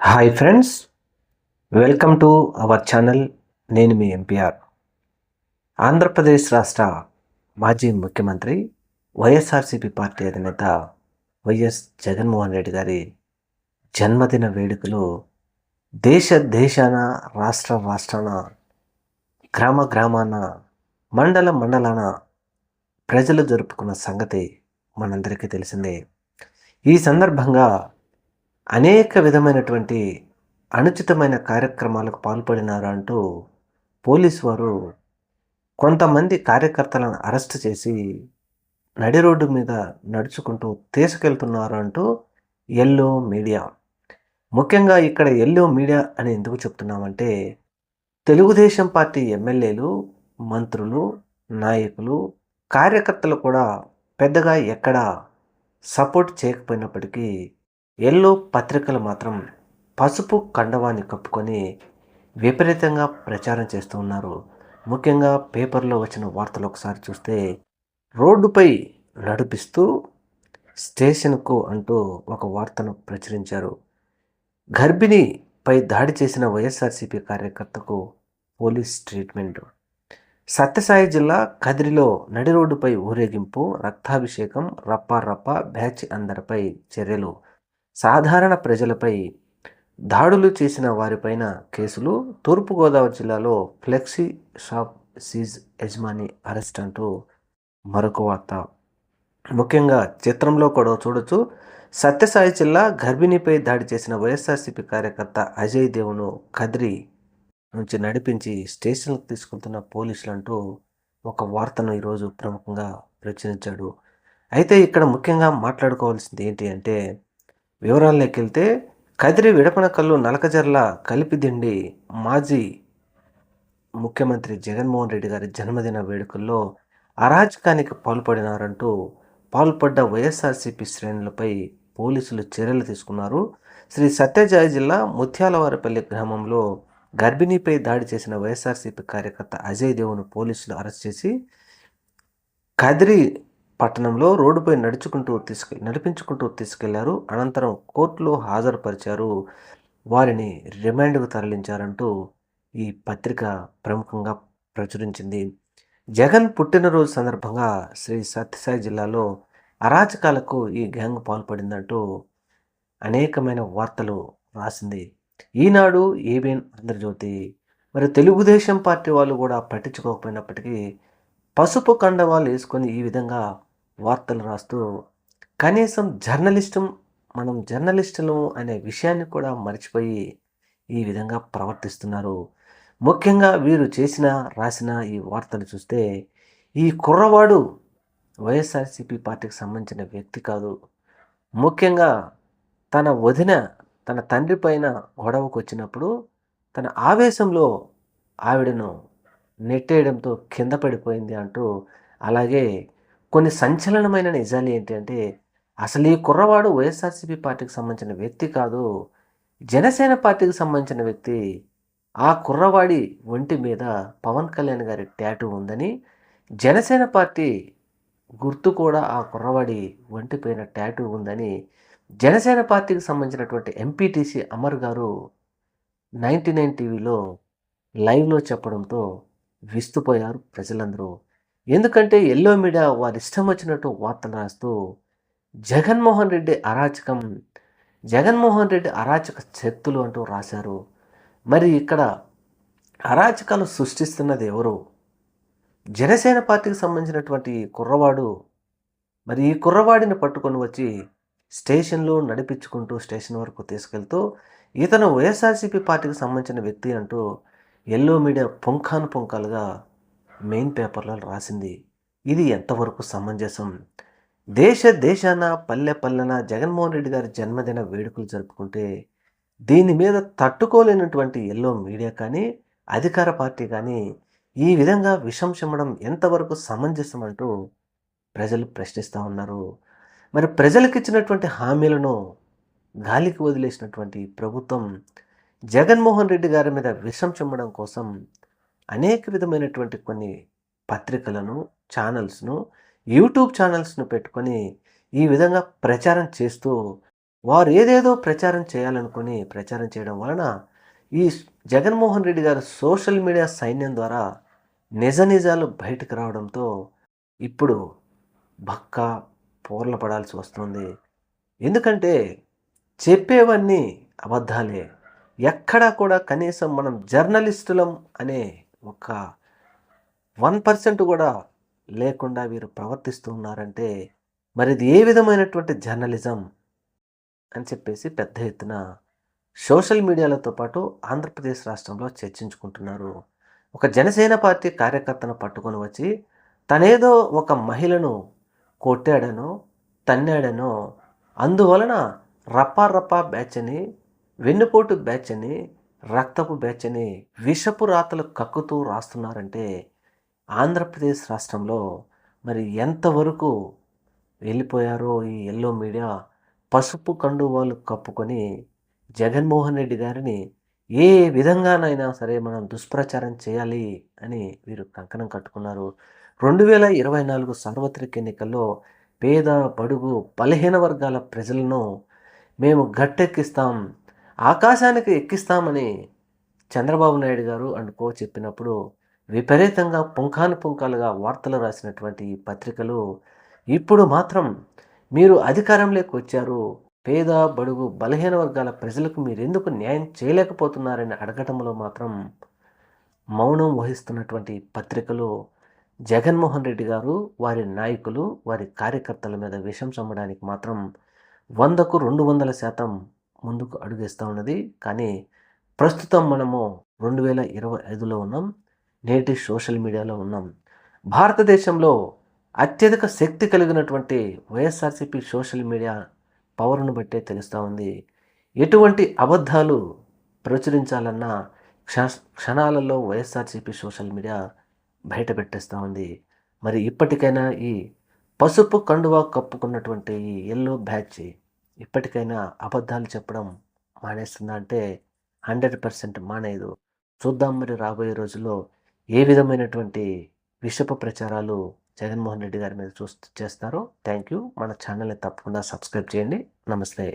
Hi friends welcome to our channel నేను మీ MPR Andhra Pradesh రాష్ట్ర మాజీ ముఖ్యమంత్రి వైఎస్ఆర్సీపీ పార్టీ అధినేత వైఎస్ జగన్మోహన్ రెడ్డి గారి జన్మదిన వేడుకలు దేశ దేశాన రాష్ట్ర రాష్ట్రాన గ్రామ గ్రామాన మండల మండలాన ప్రజలు జరుపుకున్న సంగతి మనందరికీ తెలిసిందే. ఈ సందర్భంగా అనేక విధమైనటువంటి అనుచితమైన కార్యక్రమాలకు పాల్పడినారు అంటూ పోలీసు వారు కొంతమంది కార్యకర్తలను అరెస్ట్ చేసి నడి రోడ్డు మీద నడుచుకుంటూ తీసుకెళ్తున్నారు అంటూ ఎల్లో మీడియా. ముఖ్యంగా ఇక్కడ ఎల్లో మీడియా అని ఎందుకు చెప్తున్నామంటే తెలుగుదేశం పార్టీ ఎమ్మెల్యేలు మంత్రులు నాయకులు కార్యకర్తలు కూడా పెద్దగా ఎక్కడ సపోర్ట్ చేయకపోయినప్పటికీ ఎల్లో పత్రికలు మాత్రం పసుపు కండవాన్ని కప్పుకొని విపరీతంగా ప్రచారం చేస్తూ ఉన్నారు. ముఖ్యంగా పేపర్లో వచ్చిన వార్తలు ఒకసారి చూస్తే రోడ్డుపై నడిపిస్తూ స్టేషన్కు అంటూ ఒక వార్తను ప్రచురించారు. గర్భిణిపై దాడి చేసిన వైఎస్ఆర్సీపీ కార్యకర్తకు పోలీస్ ట్రీట్మెంట్. సత్యసాయి జిల్లా కదిరిలో నడి రోడ్డుపై ఊరేగింపు రక్తాభిషేకం రప్ప రప్ప బ్యాచ్ అందరిపై చర్యలు. సాధారణ ప్రజలపై దాడులు చేసిన వారిపైన కేసులు తూర్పుగోదావరి జిల్లాలో ఫ్లెక్సీ షాప్ సీజ్ యజమాని అరెస్ట్ అంటూ మరొక వార్త. ముఖ్యంగా చిత్రంలో కూడా చూడొచ్చు. సత్యసాయి జిల్లా గర్భిణిపై దాడి చేసిన వైఎస్ఆర్సీపీ కార్యకర్త అజయ్ దేవును కదిరి నుంచి నడిపించి స్టేషన్కి తీసుకెళ్తున్న పోలీసులు అంటూ ఒక వార్తను ఈరోజు ప్రముఖంగా ప్రచురించాడు. అయితే ఇక్కడ ముఖ్యంగా మాట్లాడుకోవాల్సింది ఏంటి అంటే వివరాల్లోకెళ్తే కదిరి కదిరి విడపనకల్లు నలకజర్ల కలిపిదిండి మాజీ ముఖ్యమంత్రి జగన్మోహన్ రెడ్డి గారి జన్మదిన వేడుకల్లో అరాచకానికి పాల్పడినారంటూ పాల్పడ్డ వైఎస్ఆర్సీపీ శ్రేణులపై పోలీసులు చర్యలు తీసుకున్నారు. శ్రీ సత్యజాయ జిల్లా ముత్యాలవారిపల్లి గ్రామంలో గర్భిణీపై దాడి చేసిన వైఎస్ఆర్సీపీ కార్యకర్త అజయ్ దేవును పోలీసులు అరెస్ట్ చేసి కదిరి పట్టణంలో రోడ్డుపై నడుచుకుంటూ తీసుకు నడిపించుకుంటూ తీసుకెళ్ళారు. అనంతరం కోర్టులో హాజరుపరిచారు. వారిని రిమాండ్కు తరలించారంటూ ఈ పత్రిక ప్రముఖంగా ప్రచురించింది. జగన్ పుట్టినరోజు సందర్భంగా శ్రీ సత్యసాయి జిల్లాలో అరాచకాలకు ఈ గ్యాంగ్ పాల్పడిందంటూ అనేకమైన వార్తలు రాసింది. ఈనాడు ఏబిఎన్ ఆంధ్రజ్యోతి. మరి తెలుగుదేశం పార్టీ వాళ్ళు కూడా పట్టించుకోకపోయినప్పటికీ పసుపు కండవాళ్ళు వేసుకొని ఈ విధంగా వార్తలు రాస్తూ కనీసం జర్నలిస్టు మనం జర్నలిస్టులు అనే విషయాన్ని కూడా మర్చిపోయి ఈ విధంగా ప్రవర్తిస్తున్నారు. ముఖ్యంగా వీరు చేసిన రాసిన ఈ వార్తలు చూస్తే ఈ కుర్రవాడు వైఎస్ఆర్సీపీ పార్టీకి సంబంధించిన వ్యక్తి కాదు. ముఖ్యంగా తన వదిన తన తండ్రి పైన గొడవకు వచ్చినప్పుడు తన ఆవేశంలో ఆవిడను నెట్టేయడంతో కింద పడిపోయింది అంటూ అలాగే కొన్ని సంచలనమైన నిజాలు ఏంటంటే అసలు ఈ కుర్రవాడు వైఎస్ఆర్సీపీ పార్టీకి సంబంధించిన వ్యక్తి కాదు. జనసేన పార్టీకి సంబంధించిన వ్యక్తి ఆ కుర్రవాడి ఒంటి మీద పవన్ కళ్యాణ్ గారి ట్యాటూ ఉందని జనసేన పార్టీ గుర్తు కూడా ఆ కుర్రవాడి ఒంటిపైన ట్యాటూ ఉందని జనసేన పార్టీకి సంబంధించినటువంటి ఎంపీటీసీ అమర్ గారు నైంటీ నైన్ టీవీలో లైవ్లో చెప్పడంతో విస్తుపోయారు ప్రజలందరూ. ఎందుకంటే ఎల్లో మీడియా వారి ఇష్టం వచ్చినట్టు వార్తలు రాస్తూ జగన్మోహన్ రెడ్డి అరాచకం జగన్మోహన్ రెడ్డి అరాచక శక్తులు అంటూ రాశారు. మరి ఇక్కడ అరాచకాలు సృష్టిస్తున్నది ఎవరు? జనసేన పార్టీకి సంబంధించినటువంటి కుర్రవాడు. మరి ఈ కుర్రవాడిని పట్టుకొని వచ్చి స్టేషన్లో నడిపించుకుంటూ స్టేషన్ వరకు తీసుకెళ్తూ ఇతను వైఎస్ఆర్సీపీ పార్టీకి సంబంధించిన వ్యక్తి అంటూ ఎల్లో మీడియా పుంఖాను పుంఖాలుగా మెయిన్ పేపర్లో రాసింది. ఇది ఎంతవరకు సమంజసం? దేశ దేశాన పల్లె పల్లెన జగన్మోహన్ రెడ్డి గారి జన్మదిన వేడుకలు జరుపుకుంటే దీని మీద తట్టుకోలేనటువంటి ఎల్లో మీడియా కానీ అధికార పార్టీ కానీ ఈ విధంగా విషం చెమ్మడం ఎంతవరకు సమంజసం అంటూ ప్రజలు ప్రశ్నిస్తూ ఉన్నారు. మరి ప్రజలకు ఇచ్చినటువంటి హామీలను గాలికి వదిలేసినటువంటి ప్రభుత్వం జగన్మోహన్ రెడ్డి గారి మీద విషం చెమ్మడం కోసం అనేక విధమైనటువంటి కొన్ని పత్రికలను ఛానల్స్ను యూట్యూబ్ ఛానల్స్ను పెట్టుకొని ఈ విధంగా ప్రచారం చేస్తూ వారు ఏదేదో ప్రచారం చేయాలనుకుని ప్రచారం చేయడం వలన ఈ జగన్మోహన్ రెడ్డి గారు సోషల్ మీడియా సైన్యం ద్వారా నిజ నిజాలు బయటకు రావడంతో ఇప్పుడు బక్క పోర్ల పడాల్సి వస్తుంది. ఎందుకంటే చెప్పేవన్నీ అబద్ధాలే. ఎక్కడా కూడా కనీసం మనం జర్నలిస్టులం అనే ఒక వన్ పర్సెంట్ కూడా లేకుండా వీరు ప్రవర్తిస్తూ ఉన్నారంటే మరి ఇది ఏ విధమైనటువంటి జర్నలిజం అని చెప్పేసి పెద్ద ఎత్తున సోషల్ మీడియాలతో పాటు ఆంధ్రప్రదేశ్ రాష్ట్రంలో చర్చించుకుంటున్నారు. ఒక జనసేన పార్టీ కార్యకర్తను పట్టుకొని వచ్చి తనేదో ఒక మహిళను కొట్టాడనో తన్నాడనో అందువలన రప్పా రప్పా బ్యాచ్ అని వెన్నుపోటు బ్యాచ్ అని రక్తపు బ్యాచ్ని విషపు రాతలు కక్కుతూ రాస్తున్నారంటే ఆంధ్రప్రదేశ్ రాష్ట్రంలో మరి ఎంతవరకు వెళ్ళిపోయారో ఈ ఎల్లో మీడియా పసుపు కండువాలు కప్పుకొని జగన్మోహన్ రెడ్డి గారిని ఏ విధంగానైనా సరే మనం దుష్ప్రచారం చేయాలి అని వీరు కంకణం కట్టుకున్నారు. రెండు వేల ఇరవై నాలుగు సార్వత్రిక ఎన్నికల్లో పేద బడుగు బలహీన వర్గాల ప్రజలను మేము గట్టెక్కిస్తాం ఆకాశానికి ఎక్కిస్తామని చంద్రబాబు నాయుడు గారు అండ్ కో చెప్పినప్పుడు విపరీతంగా పుంఖాను పుంఖాలుగా వార్తలు రాసినటువంటి ఈ పత్రికలు ఇప్పుడు మాత్రం మీరు అధికారంలోకి వచ్చారు పేద బడుగు బలహీన వర్గాల ప్రజలకు మీరు ఎందుకు న్యాయం చేయలేకపోతున్నారని అడగటంలో మాత్రం మౌనం వహిస్తున్నటువంటి పత్రికలు జగన్మోహన్ రెడ్డి గారు వారి నాయకులు వారి కార్యకర్తల మీద విషం చమ్మడానికి మాత్రం వందకు రెండు వందల శాతం ముందుకు అడుగేస్తూ ఉన్నది. కానీ ప్రస్తుతం మనము రెండు వేల ఇరవై ఐదులో ఉన్నాం. నేటి సోషల్ మీడియాలో ఉన్నాం. భారతదేశంలో అత్యధిక శక్తి కలిగినటువంటి వైఎస్ఆర్సీపీ సోషల్ మీడియా పవర్ను బట్టే తెలుస్తూ ఉంది. ఎటువంటి అబద్ధాలు ప్రచురించాలన్నా క్ష క్షణాలలో వైఎస్ఆర్సీపీ సోషల్ మీడియా బయట పెట్టేస్తూ ఉంది. మరి ఇప్పటికైనా ఈ పసుపు కండువా కప్పుకున్నటువంటి ఈ ఎల్లో బ్యాచ్ ఇప్పటికైనా అబద్ధాలు చెప్పడం మానేస్తుందా అంటే హండ్రెడ్ పర్సెంట్ మానేదు చూద్దాం మరి రాబోయే రోజుల్లో ఏ విధమైనటువంటి విషప ప్రచారాలు జగన్మోహన్ రెడ్డి గారి మీద చూస్తూ చేస్తారో. థ్యాంక్ యూ మన ఛానల్ని తప్పకుండా సబ్స్క్రైబ్ చేయండి. నమస్తే.